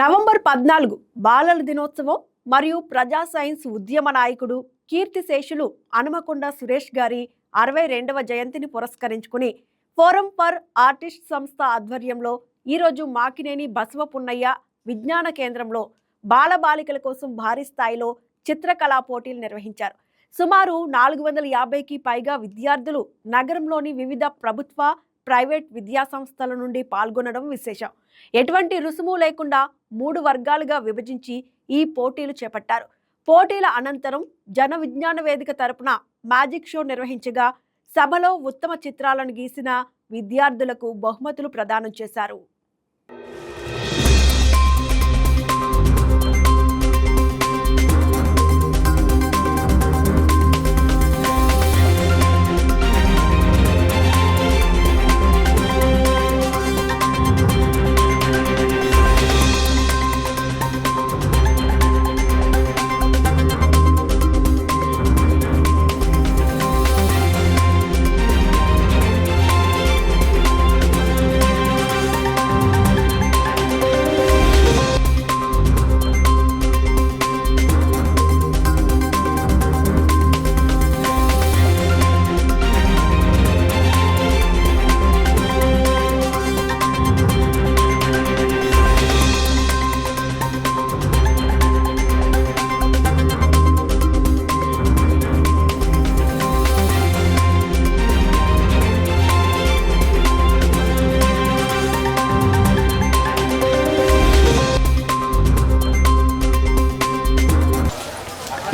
November పద్నాలుగు బాలల దినోత్సవం మరియు ప్రజా సైన్స్ ఉద్యమ నాయకుడు కీర్తిశేషులు హనుమకొండ సురేష్ గారి అరవై రెండవ జయంతిని పురస్కరించుకుని ఫోరం ఫర్ ఆర్టిస్ట్ సంస్థ ఆధ్వర్యంలో ఈరోజు మాకినేని బసవపున్నయ్య విజ్ఞాన కేంద్రంలో బాలబాలికల కోసం భారీ స్థాయిలో చిత్రకళా పోటీలు నిర్వహించారు సుమారు నాలుగు వందల యాభైకి పైగా విద్యార్థులు నగరంలోని వివిధ ప్రభుత్వ ప్రైవేట్ విద్యాసంస్థల నుండి పాల్గొనడం విశేషం ఎటువంటి రుసుము లేకుండా మూడు వర్గాలుగా విభజించి ఈ పోటీలు చేపట్టారు పోటీల అనంతరం జన విజ్ఞాన వేదిక తరపున మ్యాజిక్ షో నిర్వహించగా సభలో ఉత్తమ చిత్రాలను గీసిన విద్యార్థులకు బహుమతులు ప్రదానం చేశారు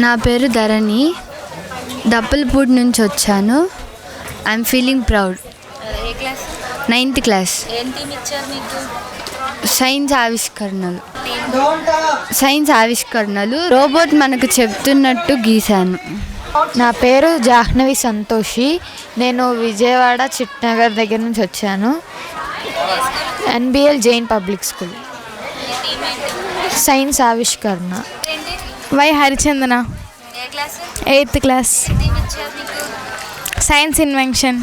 నా పేరు ధరణి దప్పలపూడి నుంచి వచ్చాను I'm feeling proud ninth class science ఆవిష్కరణలు సైన్స్ ఆవిష్కరణలు రోబోట్ మనకు చెప్తున్నట్టు గీశాను నా పేరు జాహ్నవి సంతోషి నేను విజయవాడ చిట్నగర్ దగ్గర నుంచి వచ్చాను NBL Jain public school science ఆవిష్కరణ Y Harichandana eighth class science invention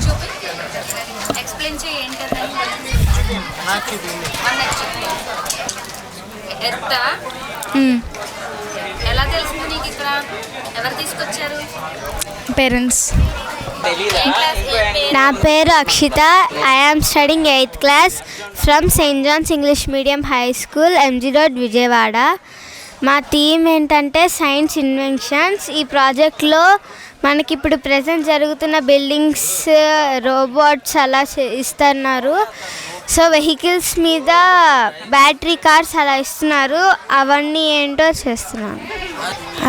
parents నా పేరు Akshitha I am studying eighth class from Saint John's English medium high school MG road Vijayawada మా థీమ్ ఏంటంటే సైన్స్ ఇన్వెన్షన్స్ ఈ ప్రాజెక్ట్లో మనకి ఇప్పుడు present జరుగుతున్న బిల్డింగ్స్ రోబోట్స్ అలా ఇస్తున్నారు సో వెహికల్స్ మీద బ్యాటరీ కార్స్ అలా ఇస్తున్నారు అవన్నీ ఏంటో చేస్తున్నాను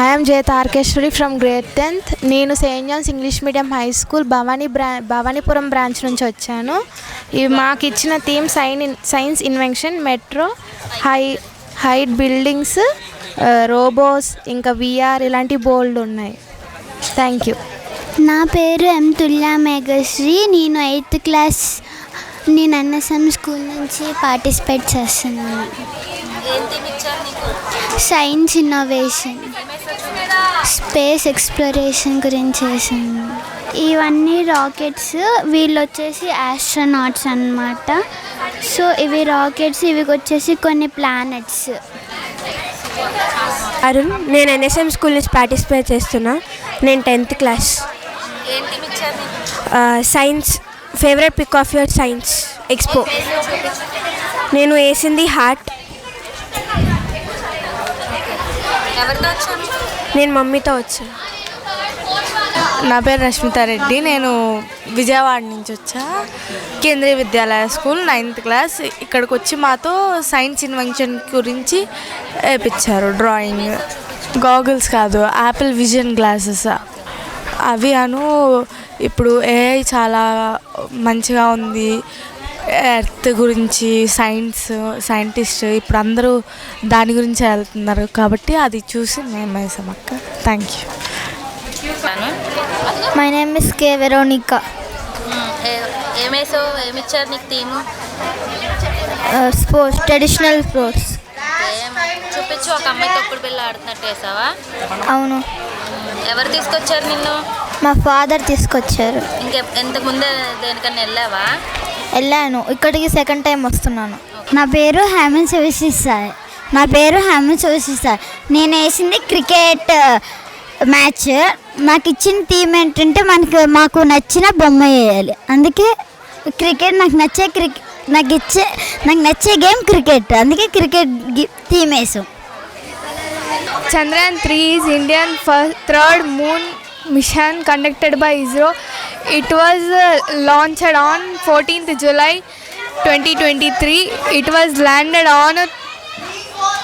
I'm Jaya Tarkeshwari from grade tenth నేను Saint John's English medium high school Bhavani బ్రా భవానీపురం బ్రాంచ్ నుంచి వచ్చాను ఇవి మాకు ఇచ్చిన theme sign science invention metro high height buildings robots ఇంకా విఆర్ ఇలాంటి బోల్డ్ ఉన్నాయి థ్యాంక్ యూ నా పేరు ఎం తుల్లా మేఘశ్రీ నేను ఎయిత్ క్లాస్ నేను అన్నసం స్కూల్ నుంచి పార్టిసిపేట్ చేస్తున్నాను సైన్స్ ఇన్నోవేషన్ స్పేస్ ఎక్స్ప్లోరేషన్ గురించి చేశాను ఇవన్నీ రాకెట్స్ వీళ్ళు వచ్చేసి ఆస్ట్రోనాట్స్ అనమాట సో ఇవి రాకెట్స్ ఇవి వచ్చేసి కొన్ని ప్లానెట్స్ అరుణ్ నేను ఎన్ఎస్ఎం స్కూల్ నుంచి పార్టిసిపేట్ చేస్తున్నా నేను tenth class science favourite pick of your science expo నేను వేసింది హార్ట్ నేను మమ్మీతో వచ్చాను నా పేరు రష్మితారెడ్డి నేను విజయవాడ నుంచి వచ్చా Kendriya Vidyalaya school ninth class ఇక్కడికి వచ్చి మాతో సైన్స్ ఇన్వెన్షన్ గురించి వేయించారు డ్రాయింగ్ గాగుల్స్ కాదు యాపిల్ విజన్ గ్లాసెస్ అవి అను ఇప్పుడు ఏఐ చాలా మంచిగా ఉంది ఎర్త్ గురించి సైన్స్ సైంటిస్ట్ ఇప్పుడు అందరూ దాని గురించి వెళ్తున్నారు కాబట్టి అది చూసి మేము వేసాం అక్క thank you my name is K Veronica ఏమేసో ఏమి నీకు స్పోర్ట్స్ ట్రెడిషనల్ స్పోర్ట్స్ చూపించు ఒక అమ్మాయి తప్పుడు బిల్ల ఆడుతున్నట్టు వేసావా అవును hmm, ఎవరు తీసుకొచ్చారు నిన్ను మా ఫాదర్ తీసుకొచ్చారు ఇంకే ఇంతకు ముందే దేనికన్నా వెళ్ళావా వెళ్ళాను ఇక్కడికి సెకండ్ టైం వస్తున్నాను నా పేరు హేమంత్ శివశిస్ సార్ నా పేరు హేమంత్ శివశిస్ సార్ నేను వేసింది క్రికెట్ మ్యాచ్ నాకు ఇచ్చిన థీమ్ ఏంటంటే మనకు మాకు నచ్చిన బొమ్మ వేయాలి అందుకే క్రికెట్ నాకు నచ్చే క్రికెట్ నాకు ఇచ్చే నాకు నచ్చే గేమ్ క్రికెట్ అందుకే క్రికెట్ థీమ్ వేసాం Chandrayaan three is Indian first third moon mission conducted by ISRO it was launched on fourteenth July twenty twenty three it was landed on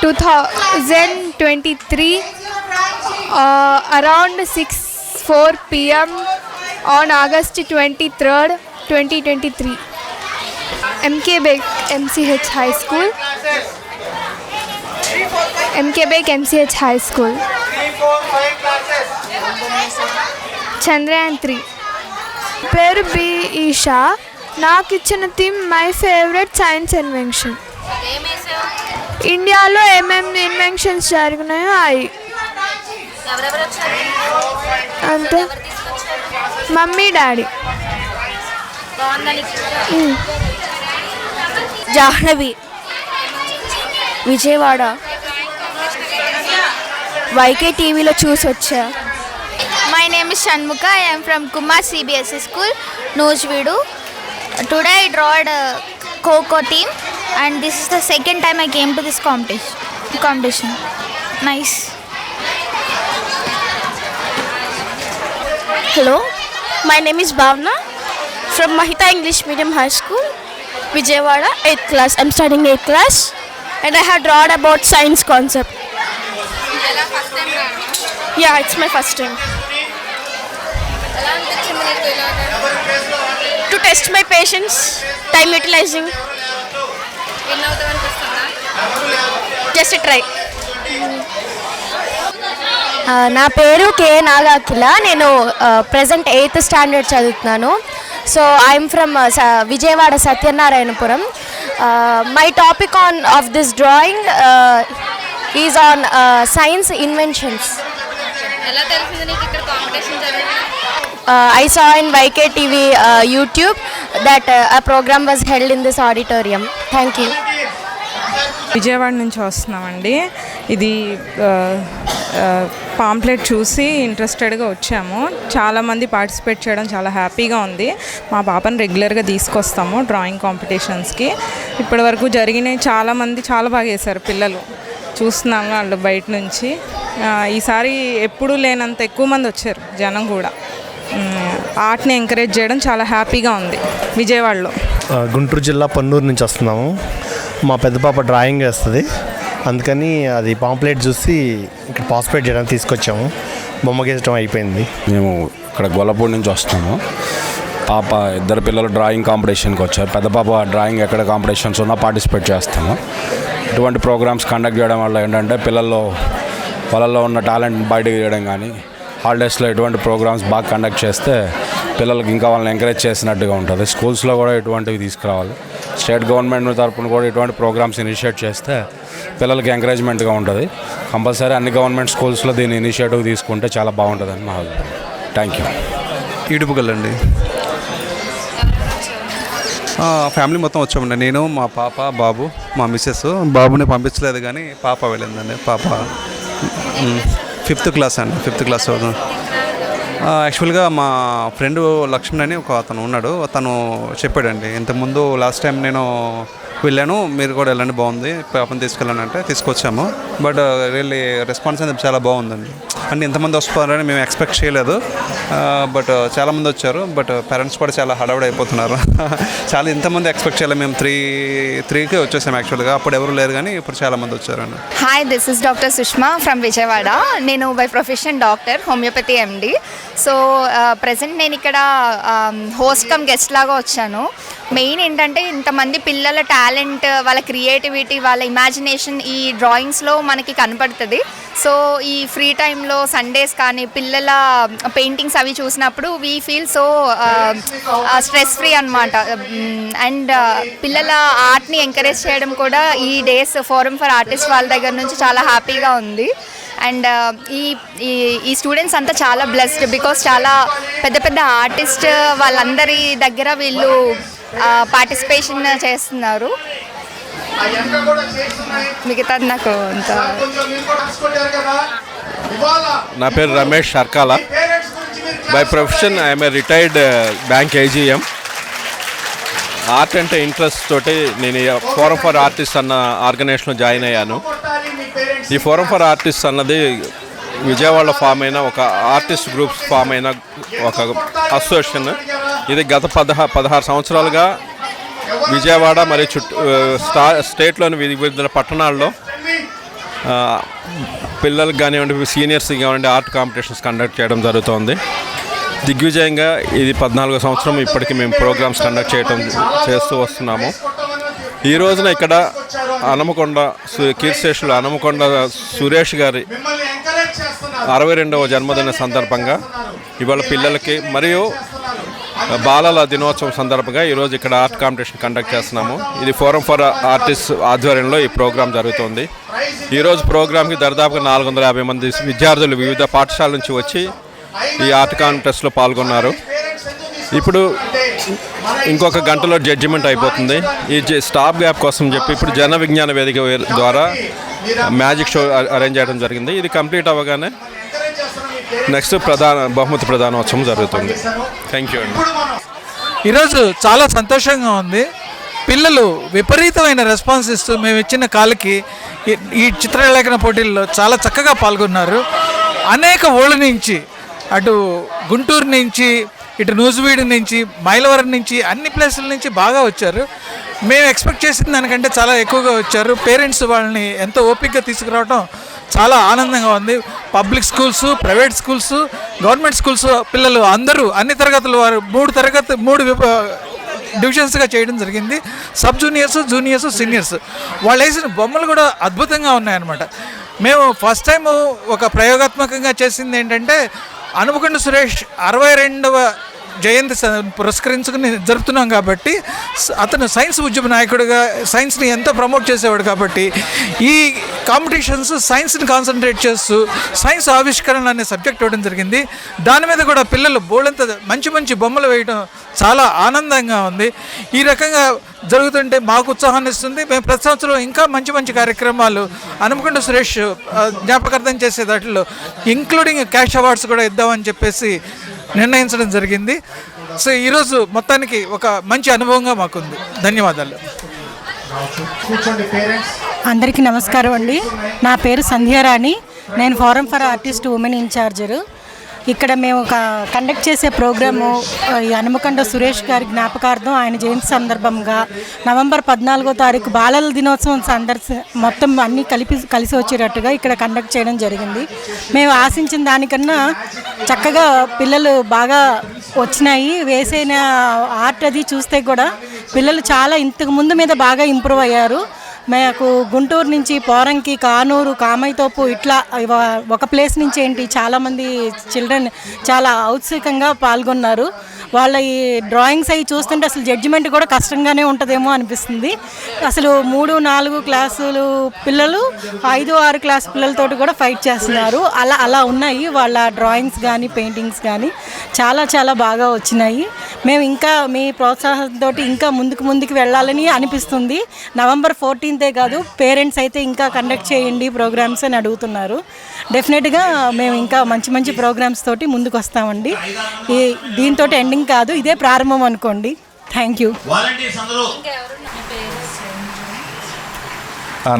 two thousand twenty three around 6 4 pm on August 23rd 2023 MK Beck MCH High School MK Beck MCH High School Chandrayaan 3 పేరు B Isha నాకు ఇచ్చిన theme my favourite science invention ఇండియాలో ఏమేమి inventions జరిగినాయో అవి అంటే mummy daddy Jahnavi Vijayawada YK టీవీలో చూసి వచ్చా my name is Shanmukha I'm from Kumar CBSE school Nuzvid today I drawed kho kho team and this is the second time I came to this competition competition nice Hello, my name is Bhavna from Mahita English Medium High School, Vijayawada, 8th class. I'm studying 8th class and I have drawn about science concept. Yeah, it's my first time. To test my patience, time utilizing. Just a try. నా పేరు K నాగాకిల నేను present eighth standard చదువుతున్నాను so I'm from స Vijayawada Satyanarayanapuram my topic on of this drawing is on science inventions I saw in YK TV YouTube that a programme was held in this auditorium thank you Vijayawada నుంచి వస్తున్నామండి ఇది pamphlet చూసి ఇంట్రెస్టెడ్గా వచ్చాము చాలామంది participate చేయడం చాలా హ్యాపీగా ఉంది మా పాపను రెగ్యులర్గా తీసుకొస్తాము డ్రాయింగ్ కాంపిటీషన్స్కి ఇప్పటి వరకు జరిగినవి చాలామంది చాలా బాగా చేశారు పిల్లలు చూస్తున్నాము వాళ్ళు బయట నుంచి ఈసారి ఎప్పుడూ లేనంత ఎక్కువ మంది వచ్చారు జనం కూడా ఆర్ట్ని ఎంకరేజ్ చేయడం చాలా హ్యాపీగా ఉంది విజయవాడలో గుంటూరు జిల్లా పన్నూరు నుంచి వస్తున్నాము మా పెద్ద పాప డ్రాయింగ్ వేస్తుంది అందుకని అది పాంప్లెట్ చూసి ఇక్కడ పాస్పేట్ చేయడానికి తీసుకొచ్చాము బొమ్మకేసడం అయిపోయింది మేము ఇక్కడ గొల్లపూడి నుంచి వస్తున్నాము పాప ఇద్దరు పిల్లలు డ్రాయింగ్ కాంపిటీషన్కి వచ్చారు పెద్ద పాప డ్రాయింగ్ ఎక్కడ కాంపిటీషన్స్ ఉన్నా పార్టిసిపేట్ చేస్తాము ఇటువంటి ప్రోగ్రామ్స్ కండక్ట్ చేయడం వల్ల ఏంటంటే పిల్లల్లో వాళ్ళల్లో ఉన్న టాలెంట్ బయటకు తీయడం కానీ హాలిడేస్లో ఇటువంటి ప్రోగ్రామ్స్ బాగా కండక్ట్ చేస్తే పిల్లలకి ఇంకా వాళ్ళని ఎంకరేజ్ చేసినట్టుగా ఉంటుంది స్కూల్స్లో కూడా ఇటువంటివి తీసుకురావాలి స్టేట్ గవర్నమెంట్ తరఫున కూడా ఇటువంటి ప్రోగ్రామ్స్ ఇనిషియేట్ చేస్తే పిల్లలకి ఎంకరేజ్మెంట్గా ఉంటుంది కంపల్సరీ అన్ని గవర్నమెంట్ స్కూల్స్లో దీన్ని ఇనిషియేటివ్ తీసుకుంటే చాలా బాగుంటుందని మా థ్యాంక్ యూ ఇడుపుకలండి ఫ్యామిలీ మొత్తం వచ్చామండి నేను మా పాప బాబు మా మిస్సెస్ బాబుని పంపించలేదు కానీ పాప వెళ్ళిందండి పాప ఫిఫ్త్ క్లాస్ అండి ఫిఫ్త్ క్లాస్ యాక్చువల్గా మా ఫ్రెండ్ లక్ష్మణ్ అని ఒక అతను ఉన్నాడు తను చెప్పాడండి ఇంతకుముందు లాస్ట్ టైం నేను వెళ్ళాను మీరు కూడా వెళ్ళండి బాగుంది పాపం తీసుకెళ్ళానంటే అంటే తీసుకొచ్చాము బట్ రియల్లీ రెస్పాన్స్ అనేది చాలా బాగుందండి అంటే ఇంతమంది వస్తున్నారని మేము ఎక్స్పెక్ట్ చేయలేదు బట్ చాలామంది వచ్చారు బట్ పేరెంట్స్ కూడా చాలా హడావుడ్ అయిపోతున్నారు చాలా ఇంతమంది ఎక్స్పెక్ట్ చేయలేదు మేము త్రీ త్రీకే వచ్చేసాము యాక్చువల్గా అప్పుడు ఎవరు లేరు కానీ ఇప్పుడు చాలామంది వచ్చారండి hi this is doctor Sushma from Vijayawada నేను by profession doctor homeopathy MD so present నేను ఇక్కడ హోస్ట్ కమ్ గెస్ట్ లాగా వచ్చాను మెయిన్ ఏంటంటే ఇంతమంది పిల్లల టాలెంట్ వాళ్ళ క్రియేటివిటీ వాళ్ళ ఇమాజినేషన్ ఈ డ్రాయింగ్స్లో మనకి కనపడుతుంది సో ఈ ఫ్రీ టైంలో సండేస్ కానీ పిల్లల పెయింటింగ్స్ అవి చూసినప్పుడు we feel so stress free అనమాట అండ్ పిల్లల ఆర్ట్ని ఎంకరేజ్ చేయడం కూడా ఈ డేస్ ఫోరం ఫర్ ఆర్టిస్ట్ వాళ్ళ దగ్గర నుంచి చాలా హ్యాపీగా ఉంది అండ్ ఈ ఈ స్టూడెంట్స్ అంతా చాలా బ్లెస్డ్ బికాస్ చాలా పెద్ద పెద్ద ఆర్టిస్ట్ వాళ్ళందరి దగ్గర వీళ్ళు పార్టిసిపేషన్ చేస్తున్నారు మిగతా నాకు అంత నా పేరు Ramesh Sharkala by profession I'm a retired bank AGM art అంటే ఇంట్రెస్ట్ తోటి నేను ఫోర్ ఫర్ ఆర్టిస్ట్ అన్న ఆర్గనైజేషన్లో జాయిన్ అయ్యాను ఈ ఫోరం ఫర్ ఆర్టిస్ట్ అన్నది విజయవాడ ఫామ్ అయిన ఒక ఆర్టిస్ట్ గ్రూప్స్ ఫామ్ అయిన ఒక అసోసియేషన్ ఇది గత పదహా పదహారు సంవత్సరాలుగా విజయవాడ మరియు చుట్టూ స్టా స్టేట్లోని వివిధ పట్టణాల్లో పిల్లలకు కానివ్వండి సీనియర్స్ కానివ్వండి ఆర్ట్ కాంపిటీషన్స్ కండక్ట్ చేయడం జరుగుతోంది దిగ్విజయంగా ఇది పద్నాలుగో సంవత్సరం ఇప్పటికీ మేము ప్రోగ్రామ్స్ కండక్ట్ చేయడం చేస్తూ వస్తున్నాము ఈ రోజున ఇక్కడ అనమకొండ కీర్ స్టేషన్లో అనమకొండ సురేష్ గారి అరవై రెండవ జన్మదిన సందర్భంగా ఇవాళ పిల్లలకి మరియు బాలల దినోత్సవం సందర్భంగా ఈరోజు ఇక్కడ ఆర్ట్ కాంపిటీషన్ కండక్ట్ చేస్తున్నాము ఇది ఫోరం ఫర్ ఆర్టిస్ట్ ఆధ్వర్యంలో ఈ ప్రోగ్రాం జరుగుతుంది ఈరోజు ప్రోగ్రాంకి దరిదాపుగా నాలుగు వందల యాభై మంది విద్యార్థులు వివిధ పాఠశాల నుంచి వచ్చి ఈ ఆర్ట్ కాంటెస్ట్లో పాల్గొన్నారు ఇప్పుడు ఇంకొక గంటలో జడ్జిమెంట్ అయిపోతుంది ఈ స్టాప్ గ్యాప్ కోసం చెప్పి ఇప్పుడు జన విజ్ఞాన వేదిక ద్వారా మ్యాజిక్ షో అరేంజ్ చేయడం జరిగింది ఇది కంప్లీట్ అవ్వగానే నెక్స్ట్ ప్రధాన బహుమతి ప్రధానోత్సవం జరుగుతుంది థ్యాంక్ యూ అండి ఈరోజు చాలా సంతోషంగా ఉంది పిల్లలు విపరీతమైన రెస్పాన్స్ ఇస్తూ మేము ఇచ్చిన కాళ్ళకి ఈ చిత్రలేఖన పోటీల్లో చాలా చక్కగా పాల్గొన్నారు అనేక ఓళ్ళ నుంచి అటు గుంటూరు నుంచి ఇటు నూజువీడి నుంచి మైలవరం నుంచి అన్ని ప్లేసుల నుంచి బాగా వచ్చారు మేము ఎక్స్పెక్ట్ చేసిన దానికంటే చాలా ఎక్కువగా వచ్చారు పేరెంట్స్ వాళ్ళని ఎంతో ఓపికగా తీసుకురావడం చాలా ఆనందంగా ఉంది public schools private schools government schools పిల్లలు అందరూ అన్ని తరగతుల వారు మూడు తరగతి మూడు డివిజన్స్గా చేయడం జరిగింది సబ్ జూనియర్స్ జూనియర్స్ సీనియర్స్ వాళ్ళు వేసిన బొమ్మలు కూడా అద్భుతంగా ఉన్నాయన్నమాట మేము ఫస్ట్ టైం ఒక ప్రయోగాత్మకంగా చేసింది ఏంటంటే అనుమకొండ సురేష్ అరవై రెండవ జయంతి పురస్కరించుకుని జరుపుతున్నాం కాబట్టి అతను సైన్స్ ఉద్యమ నాయకుడిగా సైన్స్ని ఎంతో ప్రమోట్ చేసేవాడు కాబట్టి ఈ కాంపిటీషన్స్ సైన్స్ని కాన్సన్ట్రేట్ చేస్తూ సైన్స్ ఆవిష్కరణ అనే సబ్జెక్ట్ ఇవ్వడం జరిగింది దాని మీద కూడా పిల్లలు బోళ్ళంత మంచి మంచి బొమ్మలు వేయడం చాలా ఆనందంగా ఉంది ఈ రకంగా జరుగుతుంటే మాకు ఉత్సాహాన్ని ఇస్తుంది మేము ప్రతి సంవత్సరం ఇంకా మంచి మంచి కార్యక్రమాలు హనుమకొండ సురేష్ జ్ఞాపకార్థం చేసే దాంట్లో ఇంక్లూడింగ్ క్యాష్ అవార్డ్స్ కూడా ఇద్దామని చెప్పేసి నిర్ణయించడం జరిగింది సో ఈరోజు మొత్తానికి ఒక మంచి అనుభవంగా మాకుంది ధన్యవాదాలు అందరికీ నమస్కారం అండి నా పేరు సంధ్యారాణి నేను ఫారం ఫర్ ఆర్టిస్ట్ ఉమెన్ ఇన్ఛార్జరు ఇక్కడ మేము కండక్ట్ చేసే ప్రోగ్రాము హనుమకండ సురేష్ గారి జ్ఞాపకార్థం ఆయన జయంతి సందర్భంగా నవంబర్ పద్నాలుగో తారీఖు బాలల దినోత్సవం సందర్శ మొత్తం అన్నీ కలిపి కలిసి వచ్చేటట్టుగా ఇక్కడ కండక్ట్ చేయడం జరిగింది మేము ఆశించిన దానికన్నా చక్కగా పిల్లలు బాగా వచ్చినాయి వేసిన ఆర్ట్ అది చూస్తే కూడా పిల్లలు చాలా ఇంతకు ముందు మీద బాగా ఇంప్రూవ్ అయ్యారు మాకు గుంటూరు నుంచి పోరంకి కానూరు కామైతోపు ఇట్లా ఒక ప్లేస్ నుంచి ఏంటి చాలామంది చిల్డ్రన్ చాలా ఔత్సుకంగా పాల్గొన్నారు వాళ్ళ ఈ డ్రాయింగ్స్ అవి చూస్తుంటే అసలు జడ్జిమెంట్ కూడా కష్టంగానే ఉంటుందేమో అనిపిస్తుంది అసలు మూడు నాలుగు క్లాసులు పిల్లలు ఐదు ఆరు క్లాస్ పిల్లలతో కూడా ఫైట్ చేస్తున్నారు అలా అలా ఉన్నాయి వాళ్ళ డ్రాయింగ్స్ కానీ పెయింటింగ్స్ కానీ చాలా చాలా బాగా వచ్చినాయి మేము ఇంకా మీ ప్రోత్సాహంతో ఇంకా ముందుకు ముందుకు వెళ్ళాలని అనిపిస్తుంది నవంబర్ ఫోర్టీన్తే కాదు పేరెంట్స్ అయితే ఇంకా కండక్ట్ చేయండి ప్రోగ్రామ్స్ అని అడుగుతున్నారు డెఫినెట్గా మేము ఇంకా మంచి మంచి ప్రోగ్రామ్స్ తోటి ముందుకు వస్తామండి ఈ దీంతో ఎండింగ్ ఎండింగ్ కాదు ఇదే ప్రారంభం అనుకోండి థ్యాంక్ యూ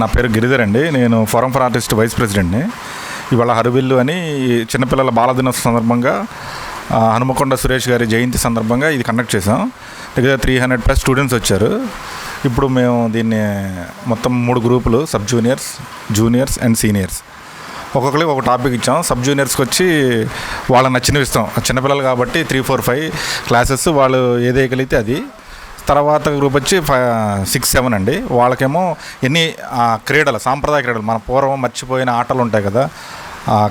నా పేరు గిరిధర్ అండి నేను ఫోరం ఫర్ ఆర్టిస్ట్ వైస్ ప్రెసిడెంట్ని ఇవాళ హరువిల్లు అని చిన్నపిల్లల బాల దినోత్సవం సందర్భంగా హనుమకొండ సురేష్ గారి జయంతి సందర్భంగా ఇది కండక్ట్ చేసాం దగ్గర త్రీ హండ్రెడ్ ప్లస్ స్టూడెంట్స్ వచ్చారు ఇప్పుడు మేము దీన్ని మొత్తం మూడు గ్రూపులు sub juniors juniors and seniors ఒక్కొక్కరికి ఒక టాపిక్ ఇచ్చాం సబ్ జూనియర్స్కి వచ్చి వాళ్ళకి నచ్చినవి ఇస్తాం చిన్నపిల్లలు కాబట్టి త్రీ ఫోర్ ఫైవ్ క్లాసెస్ వాళ్ళు ఏదేయగలిగితే అది తర్వాత గ్రూప్ వచ్చి సిక్స్ సెవెన్ అండి వాళ్ళకేమో ఎన్ని క్రీడలు సాంప్రదాయ క్రీడలు మన పూర్వం మర్చిపోయిన ఆటలు ఉంటాయి కదా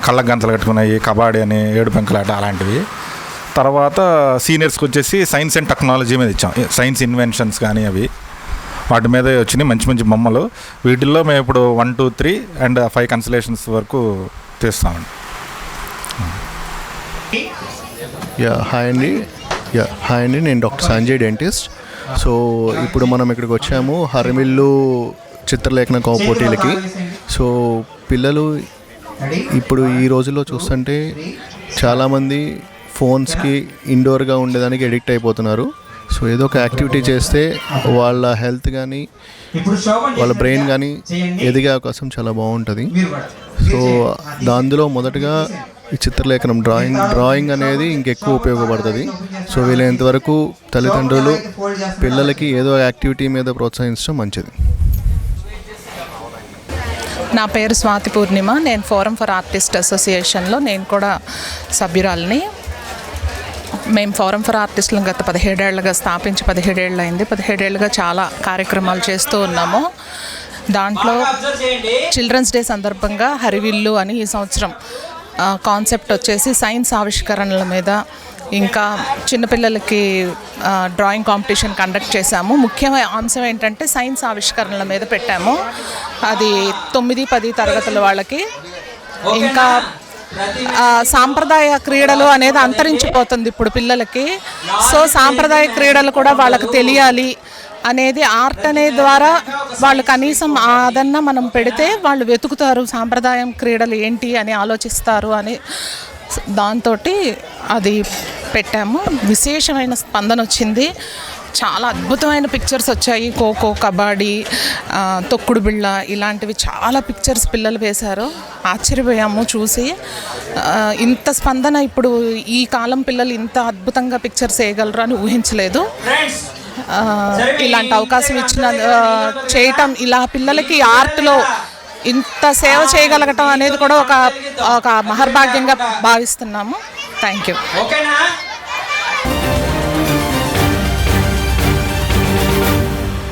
కళ్ళ గంతలు కట్టుకున్నాయి కబాడీ అని ఏడు పెంకులాట అలాంటివి తర్వాత సీనియర్స్కి వచ్చేసి సైన్స్ అండ్ టెక్నాలజీ మీద ఇచ్చాం సైన్స్ ఇన్వెన్షన్స్ కానీ అవి వాటి మీద వచ్చినాయి మంచి మంచి బొమ్మలు వీటిల్లో మేము ఇప్పుడు one two three and five consolations వరకు తీస్తామండి యా హాయ్ అండి యా హాయ్ అండి నేను డాక్టర్ సంజయ్ డెంటిస్ట్ సో ఇప్పుడు మనం ఇక్కడికి వచ్చాము హరిమిల్లు చిత్రలేఖన పోటీలకి సో పిల్లలు ఇప్పుడు ఈ రోజుల్లో చూస్తుంటే చాలామంది ఫోన్స్కి ఇండోర్గా ఉండేదానికి ఎడిక్ట్ అయిపోతున్నారు సో ఏదో ఒక యాక్టివిటీ చేస్తే వాళ్ళ హెల్త్ కానీ వాళ్ళ బ్రెయిన్ కానీ ఎదిగే అవకాశం చాలా బాగుంటుంది సో దాందులో మొదటగా ఈ చిత్రలేఖనం డ్రాయింగ్ డ్రాయింగ్ అనేది ఇంకెక్కువ ఉపయోగపడుతుంది సో వీలైనంతవరకు తల్లిదండ్రులు పిల్లలకి ఏదో యాక్టివిటీ మీద ప్రోత్సహించడం మంచిది నా పేరు స్వాతి పూర్ణిమ నేను ఫోరం ఫర్ ఆర్టిస్ట్ అసోసియేషన్లో నేను కూడా సభ్యురాలని మేము ఫోరం ఫర్ ఆర్టిస్టులను గత పదిహేడేళ్లుగా స్థాపించి పదిహేడేళ్ళు అయింది పదిహేడేళ్ళుగా చాలా కార్యక్రమాలు చేస్తూ ఉన్నాము దాంట్లో చిల్డ్రన్స్ డే సందర్భంగా హరివిల్లు అని ఈ సంవత్సరం కాన్సెప్ట్ వచ్చేసి సైన్స్ ఆవిష్కరణల మీద ఇంకా చిన్నపిల్లలకి డ్రాయింగ్ కాంపిటీషన్ కండక్ట్ చేశాము ముఖ్యమైన అంశం ఏంటంటే సైన్స్ ఆవిష్కరణల మీద పెట్టాము అది తొమ్మిది పది తరగతుల వాళ్ళకి ఇంకా సాంప్రదాయ క్రీడలు అనేది అంతరించిపోతుంది ఇప్పుడు పిల్లలకి సో సాంప్రదాయ క్రీడలు కూడా వాళ్ళకి తెలియాలి అనేది ఆర్ట్ అనే ద్వారా వాళ్ళు కనీసం అదన్నా మనం పెడితే వాళ్ళు వెతుకుతారు సాంప్రదాయం క్రీడలు ఏంటి అని ఆలోచిస్తారు అని దాంతో అది పెట్టాము విశేషమైన స్పందన వచ్చింది చాలా అద్భుతమైన పిక్చర్స్ వచ్చాయి ఖోఖో కబడ్డీ తొక్కుడు బిళ్ళ ఇలాంటివి చాలా పిక్చర్స్ పిల్లలు వేశారు ఆశ్చర్యపోయాము చూసి ఇంత స్పందన ఇప్పుడు ఈ కాలం పిల్లలు ఇంత అద్భుతంగా పిక్చర్స్ వేయగలరు అని ఊహించలేదు ఇలాంటి అవకాశం ఇచ్చిన చేయటం ఇలా పిల్లలకి ఆర్ట్లో ఇంత సేవ చేయగలగటం అనేది కూడా ఒక ఒక మహర్భాగ్యంగా భావిస్తున్నాము థ్యాంక్ యూ